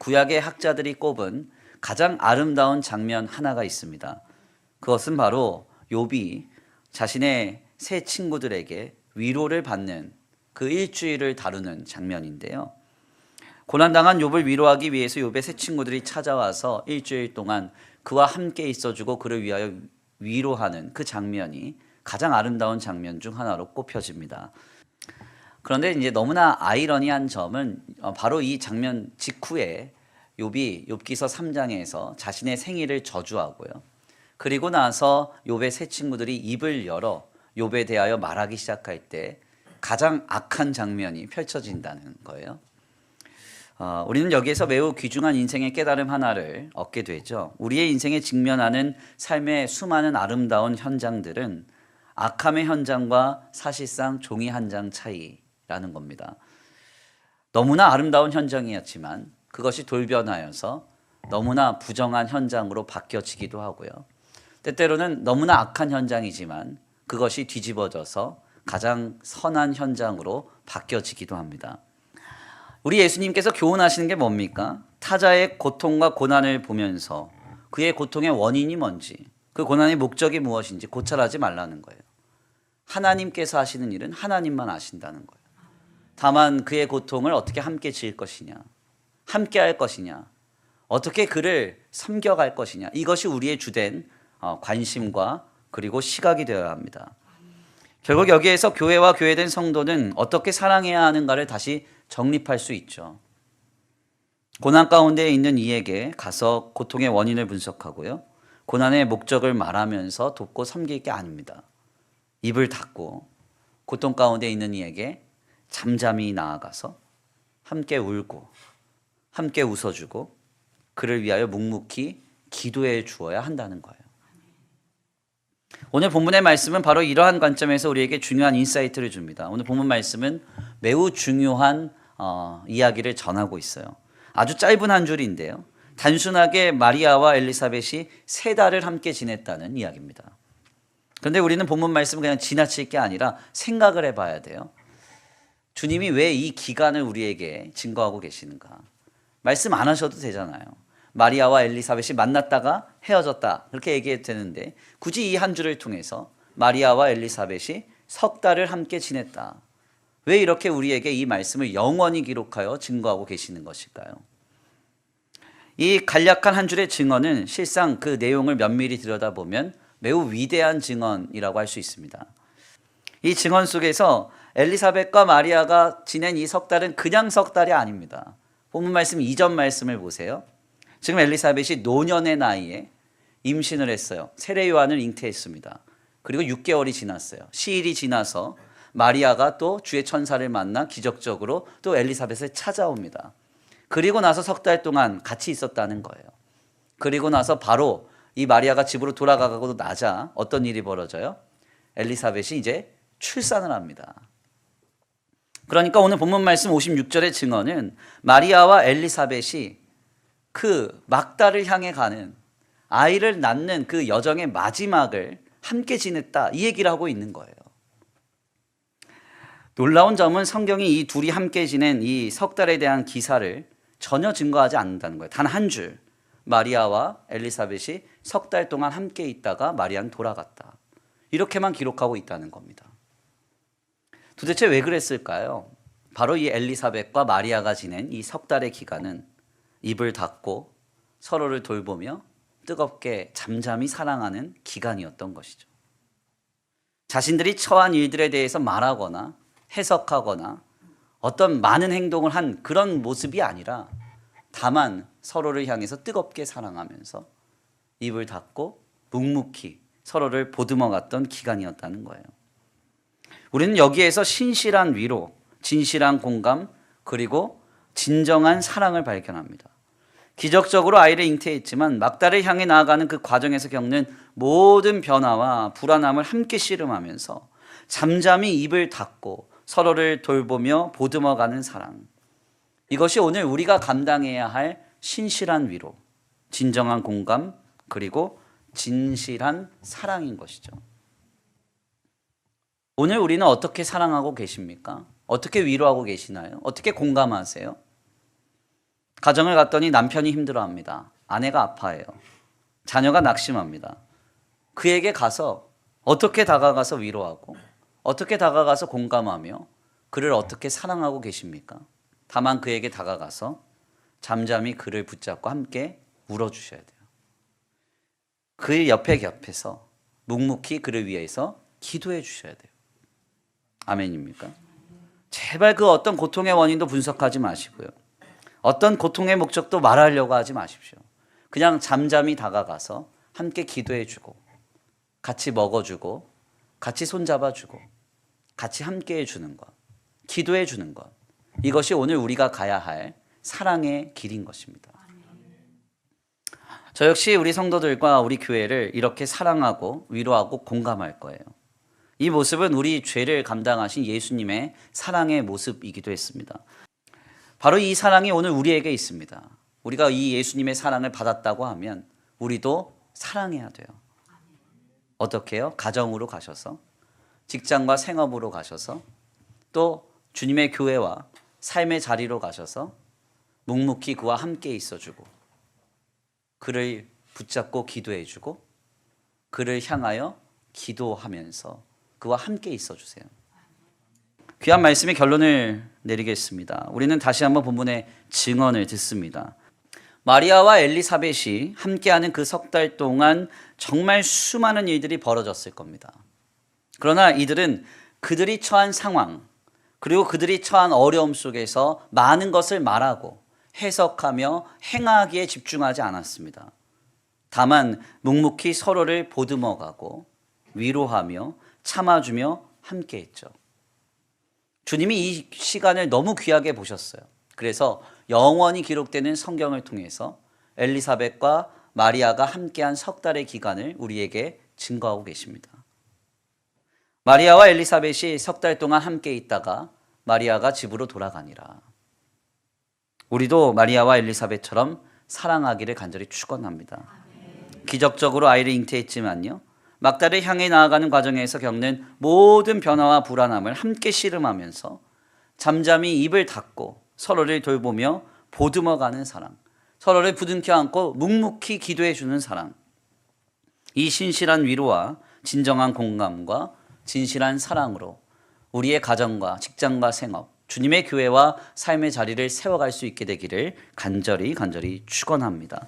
구약의 학자들이 꼽은 가장 아름다운 장면 하나가 있습니다. 그것은 바로 욥이 자신의 새 친구들에게 위로를 받는 그 일주일을 다루는 장면인데요. 고난당한 욥을 위로하기 위해서 욥의 새 친구들이 찾아와서 일주일 동안 그와 함께 있어주고 그를 위하여 위로하는 그 장면이 가장 아름다운 장면 중 하나로 꼽혀집니다. 그런데 이제 너무나 아이러니한 점은 어, 바로 이 장면 직후에 욥이 욥기서 3장에서 자신의 생일을 저주하고요. 그리고 나서 욥의 새 친구들이 입을 열어 욥에 대하여 말하기 시작할 때 가장 악한 장면이 펼쳐진다는 거예요. 어, 우리는 여기에서 매우 귀중한 인생의 깨달음 하나를 얻게 되죠. 우리의 인생에 직면하는 삶의 수많은 아름다운 현장들은 악함의 현장과 사실상 종이 한 장 차이 라는 겁니다. 너무나 아름다운 현장이었지만 그것이 돌변하여서 너무나 부정한 현장으로 바뀌어지기도 하고요. 때때로는 너무나 악한 현장이지만 그것이 뒤집어져서 가장 선한 현장으로 바뀌어지기도 합니다. 우리 예수님께서 교훈하시는 게 뭡니까? 타자의 고통과 고난을 보면서 그의 고통의 원인이 뭔지, 그 고난의 목적이 무엇인지 고찰하지 말라는 거예요. 하나님께서 하시는 일은 하나님만 아신다는 거예요. 다만 그의 고통을 어떻게 함께 지을 것이냐, 함께 할 것이냐, 어떻게 그를 섬겨갈 것이냐, 이것이 우리의 주된 어, 관심과 그리고 시각이 되어야 합니다. 결국 여기에서 교회와 교회된 성도는 어떻게 사랑해야 하는가를 다시 정립할 수 있죠. 고난 가운데 있는 이에게 가서 고통의 원인을 분석하고요. 고난의 목적을 말하면서 돕고 섬길 게 아닙니다. 입을 닫고 고통 가운데 있는 이에게 잠잠히 나아가서 함께 울고 함께 웃어주고 그를 위하여 묵묵히 기도해 주어야 한다는 거예요. 오늘 본문의 말씀은 바로 이러한 관점에서 우리에게 중요한 인사이트를 줍니다. 오늘 본문 말씀은 매우 중요한 어, 이야기를 전하고 있어요. 아주 짧은 한 줄인데요. 단순하게 마리아와 엘리사벳이 세 달을 함께 지냈다는 이야기입니다. 그런데 우리는 본문 말씀을 그냥 지나칠 게 아니라 생각을 해봐야 돼요. 주님이 왜 이 기간을 우리에게 증거하고 계시는가? 말씀 안 하셔도 되잖아요. 마리아와 엘리사벳이 만났다가 헤어졌다. 그렇게 얘기해도 되는데 굳이 이한 줄을 통해서 마리아와 엘리사벳이 석 달을 함께 지냈다. 왜 이렇게 우리에게 이 말씀을 영원히 기록하여 증거하고 계시는 것일까요? 이 간략한 한 줄의 증언은 실상 그 내용을 면밀히 들여다보면 매우 위대한 증언이라고 할 수 있습니다. 이 증언 속에서 엘리사벳과 마리아가 지낸 이 석 달은 그냥 석 달이 아닙니다. 본문 말씀 이전 말씀을 보세요. 지금 엘리사벳이 노년의 나이에 임신을 했어요. 세례 요한을 잉태했습니다. 그리고 6개월이 지났어요. 시일이 지나서 마리아가 또 주의 천사를 만나 기적적으로 또 엘리사벳을 찾아옵니다. 그리고 나서 석 달 동안 같이 있었다는 거예요. 그리고 나서 바로 이 마리아가 집으로 돌아가고 나자 어떤 일이 벌어져요? 엘리사벳이 이제 출산을 합니다. 그러니까 오늘 본문 말씀 56절의 증언은 마리아와 엘리사벳이 그 막다를 향해 가는 아이를 낳는 그 여정의 마지막을 함께 지냈다 이 얘기를 하고 있는 거예요. 놀라운 점은 성경이 이 둘이 함께 지낸 이 석 달에 대한 기사를 전혀 증거하지 않는다는 거예요. 단 한 줄. 마리아와 엘리사벳이 석 달 동안 함께 있다가 마리아는 돌아갔다. 이렇게만 기록하고 있다는 겁니다. 도대체 왜 그랬을까요? 바로 이 엘리사벳과 마리아가 지낸 이 석 달의 기간은 입을 닫고 서로를 돌보며 뜨겁게 잠잠히 사랑하는 기간이었던 것이죠. 자신들이 처한 일들에 대해서 말하거나 해석하거나 어떤 많은 행동을 한 그런 모습이 아니라 다만 서로를 향해서 뜨겁게 사랑하면서 입을 닫고 묵묵히 서로를 보듬어 갔던 기간이었다는 거예요. 우리는 여기에서 신실한 위로, 진실한 공감, 그리고 진정한 사랑을 발견합니다. 기적적으로 아이를 잉태했지만 막달을 향해 나아가는 그 과정에서 겪는 모든 변화와 불안함을 함께 씨름하면서 잠잠히 입을 닫고 서로를 돌보며 보듬어가는 사랑. 이것이 오늘 우리가 감당해야 할 신실한 위로, 진정한 공감, 그리고 진실한 사랑인 것이죠. 오늘 우리는 어떻게 사랑하고 계십니까? 어떻게 위로하고 계시나요? 어떻게 공감하세요? 가정을 갔더니 남편이 힘들어합니다. 아내가 아파해요. 자녀가 낙심합니다. 그에게 가서 어떻게 다가가서 위로하고 어떻게 다가가서 공감하며 그를 어떻게 사랑하고 계십니까? 다만 그에게 다가가서 잠잠히 그를 붙잡고 함께 울어주셔야 돼요. 그 옆에 곁에서 묵묵히 그를 위해서 기도해 주셔야 돼요. 아멘입니까? 제발 그 어떤 고통의 원인도 분석하지 마시고요. 어떤 고통의 목적도 말하려고 하지 마십시오. 그냥 잠잠히 다가가서 함께 기도해 주고 같이 먹어 주고 같이 손 잡아 주고 같이 함께 해 주는 것. 기도해 주는 것. 이것이 오늘 우리가 가야 할 사랑의 길인 것입니다. 저 역시 우리 성도들과 우리 교회를 이렇게 사랑하고 위로하고 공감할 거예요. 이 모습은 우리 죄를 감당하신 예수님의 사랑의 모습이기도 했습니다. 바로 이 사랑이 오늘 우리에게 있습니다. 우리가 이 예수님의 사랑을 받았다고 하면 우리도 사랑해야 돼요. 어떻게요? 가정으로 가셔서 직장과 생업으로 가셔서 또 주님의 교회와 삶의 자리로 가셔서 묵묵히 그와 함께 있어주고 그를 붙잡고 기도해주고 그를 향하여 기도하면서 그와 함께 있어 주세요. 귀한 말씀의 결론을 내리겠습니다. 우리는 다시 한번 본문의 증언을 듣습니다. 마리아와 엘리사벳이 함께하는 그 석 달 동안 정말 수많은 일들이 벌어졌을 겁니다. 그러나 이들은 그들이 처한 상황, 그리고 그들이 처한 어려움 속에서 많은 것을 말하고 해석하며 행하기에 집중하지 않았습니다. 다만 묵묵히 서로를 보듬어가고 위로하며 참아주며 함께 했죠. 주님이 이 시간을 너무 귀하게 보셨어요. 그래서 영원히 기록되는 성경을 통해서 엘리사벳과 마리아가 함께한 석 달의 기간을 우리에게 증거하고 계십니다. 마리아와 엘리사벳이 석 달 동안 함께 있다가 마리아가 집으로 돌아가니라. 우리도 마리아와 엘리사벳처럼 사랑하기를 간절히 축원합니다. 기적적으로 아이를 잉태했지만요. 막달을 향해 나아가는 과정에서 겪는 모든 변화와 불안함을 함께 씨름하면서 잠잠히 입을 닫고 서로를 돌보며 보듬어가는 사랑, 서로를 부둥켜 안고 묵묵히 기도해 주는 사랑. 이 신실한 위로와 진정한 공감과 진실한 사랑으로 우리의 가정과 직장과 생업, 주님의 교회와 삶의 자리를 세워갈 수 있게 되기를 간절히 간절히 축원합니다.